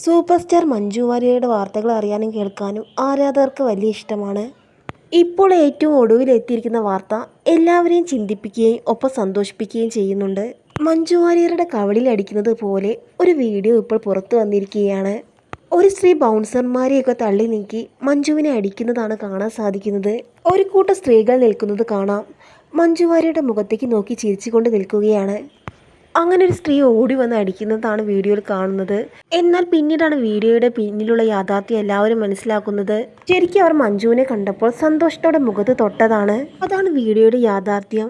Super star Manju വാര്യരുടെ വാർത്തകൾ അറിയാനും കേൾക്കാനും ആരാധകർക്ക് വലിയ ഇഷ്ടമാണ്. ഇപ്പോൾ ഏറ്റവും ഒടുവിൽ എത്തിയിരിക്കുന്ന വാർത്ത എല്ലാവരെയും ചിന്തിപ്പിക്കുകയും ഒപ്പം സന്തോഷിപ്പിക്കുകയും ചെയ്യുന്നുണ്ട്. മഞ്ജു വാര്യരുടെ കവളിൽ അടിക്കുന്നത് പോലെ ഒരു വീഡിയോ ഇപ്പോൾ പുറത്തു വന്നിരിക്കുകയാണ്. ഒരു സ്ത്രീ ബൗൺസർമാരെയൊക്കെ തള്ളി നീക്കി മഞ്ജുവിനെ അടിക്കുന്നതാണ് കാണാൻ സാധിക്കുന്നത്. ഒരു കൂട്ടം സ്ത്രീകൾ നിൽക്കുന്നത് കാണാം. മഞ്ജു വാര്യയുടെ മുഖത്തേക്ക് നോക്കി ചിരിച്ചുകൊണ്ട് നിൽക്കുകയാണ്. അങ്ങനെ ഒരു സ്ത്രീ ഓടി വന്ന് അടിക്കുന്നതാണ് വീഡിയോയിൽ കാണുന്നത്. എന്നാൽ പിന്നീടാണ് വീഡിയോയുടെ പിന്നിലുള്ള യാഥാർത്ഥ്യം എല്ലാവരും മനസ്സിലാക്കുന്നത്. ശരിക്കും അവർ മഞ്ജുവിനെ കണ്ടപ്പോൾ സന്തോഷത്തോടെ മുഖത്ത് തൊട്ടതാണ്. അതാണ് വീഡിയോയുടെ യാഥാർത്ഥ്യം.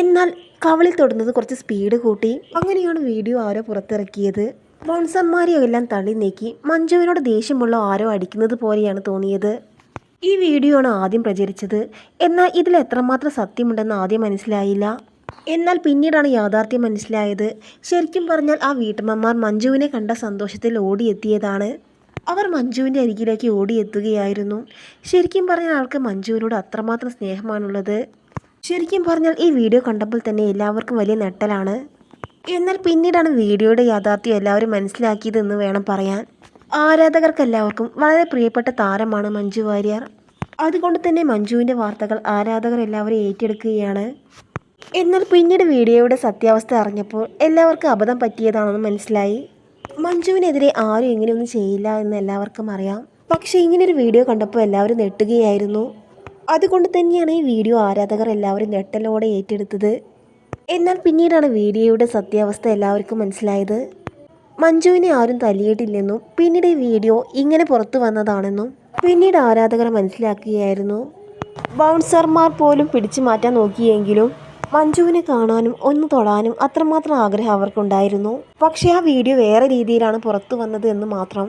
എന്നാൽ കവളിൽ തൊടുന്നത് കുറച്ച് സ്പീഡ് കൂട്ടി. അങ്ങനെയാണ് വീഡിയോ ആരോ പുറത്തിറക്കിയത്. ബോൺസന്മാരെയോ എല്ലാം തള്ളി നീക്കി മഞ്ജുവിനോട് ദേഷ്യമുള്ള ആരോ അടിക്കുന്നത് പോലെയാണ് തോന്നിയത്. ഈ വീഡിയോ ആണ് ആദ്യം പ്രചരിച്ചത്. എന്നാൽ ഇതിൽ എത്രമാത്രം സത്യമുണ്ടെന്ന് ആദ്യം മനസ്സിലായില്ല. എന്നാൽ പിന്നീടാണ് യാഥാർത്ഥ്യം മനസ്സിലായത്. ശരിക്കും പറഞ്ഞാൽ ആ വീട്ടമ്മമാർ മഞ്ജുവിനെ കണ്ട സന്തോഷത്തിൽ ഓടിയെത്തിയതാണ്. അവർ മഞ്ജുവിന്റെ അരികിലേക്ക് ഓടിയെത്തുകയായിരുന്നു. ശരിക്കും പറഞ്ഞാൽ അവർക്ക് മഞ്ജുവിനോട് അത്രമാത്രം സ്നേഹമാണുള്ളത്. ശരിക്കും പറഞ്ഞാൽ ഈ വീഡിയോ കണ്ടപ്പോൾ തന്നെ എല്ലാവർക്കും വലിയ നെട്ടലാണ് എന്നാൽ പിന്നീടാണ് വീഡിയോയുടെ യാഥാർത്ഥ്യം എല്ലാവരും മനസ്സിലാക്കിയതെന്ന് വേണം പറയാൻ. ആരാധകർക്കെല്ലാവർക്കും വളരെ പ്രിയപ്പെട്ട താരമാണ് മഞ്ജു വാര്യർ. അതുകൊണ്ട് തന്നെ മഞ്ജുവിന്റെ വാർത്തകൾ ആരാധകർ എല്ലാവരും ഏറ്റെടുക്കുകയാണ്. എന്നാൽ പിന്നീട് വീഡിയോയുടെ സത്യാവസ്ഥ അറിഞ്ഞപ്പോൾ എല്ലാവർക്കും അബദ്ധം പറ്റിയതാണെന്ന് മനസ്സിലായി. മഞ്ജുവിനെതിരെ ആരും ഇങ്ങനെയൊന്നും ചെയ്യില്ല എന്ന് എല്ലാവർക്കും അറിയാം. പക്ഷേ ഇങ്ങനൊരു വീഡിയോ കണ്ടപ്പോൾ എല്ലാവരും നെട്ടുകയായിരുന്നു അതുകൊണ്ട് തന്നെയാണ് ഈ വീഡിയോ ആരാധകർ എല്ലാവരും നെട്ടലോടെ ഏറ്റെടുത്തത്. എന്നാൽ പിന്നീടാണ് വീഡിയോയുടെ സത്യാവസ്ഥ എല്ലാവർക്കും മനസ്സിലായത്. മഞ്ജുവിനെ ആരും തല്ലിയിട്ടില്ലെന്നും പിന്നീട് ഈ വീഡിയോ ഇങ്ങനെ പുറത്തു വന്നതാണെന്നും പിന്നീട് ആരാധകർ മനസ്സിലാക്കുകയായിരുന്നു. ബൗൺസർമാർ പോലും പിടിച്ചു മാറ്റാൻ നോക്കിയെങ്കിലും മഞ്ജുവിനെ കാണാനും ഒന്ന് തൊടാനും അത്രമാത്രം ആഗ്രഹം അവർക്കുണ്ടായിരുന്നു. പക്ഷേ ആ വീഡിയോ വേറെ രീതിയിലാണ് പുറത്തു വന്നത് എന്ന് മാത്രം